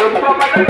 Thank you.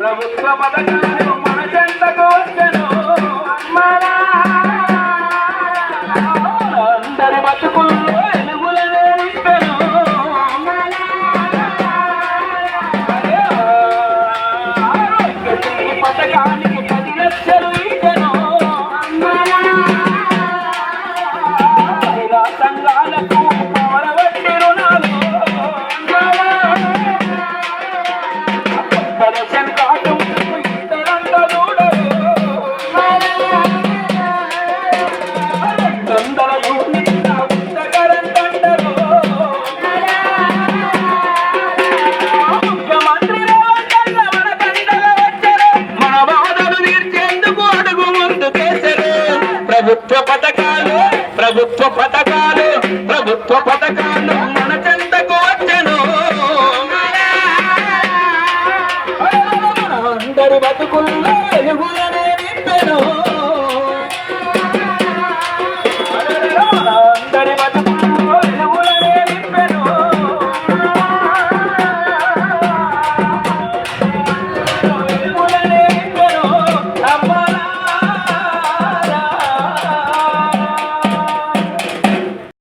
ప్రభుత్వ పథకాలు మన చెంతకు వచ్చను అందరి బతుకుల్లో ఎలుగులను ఇస్తాను ప్రతి పథకానికి పది లక్షలు ఇస్తాను సంఘాలకు స్వపథకాలు మన చెంతకు వచ్చను. అందరి బతుకుల్లో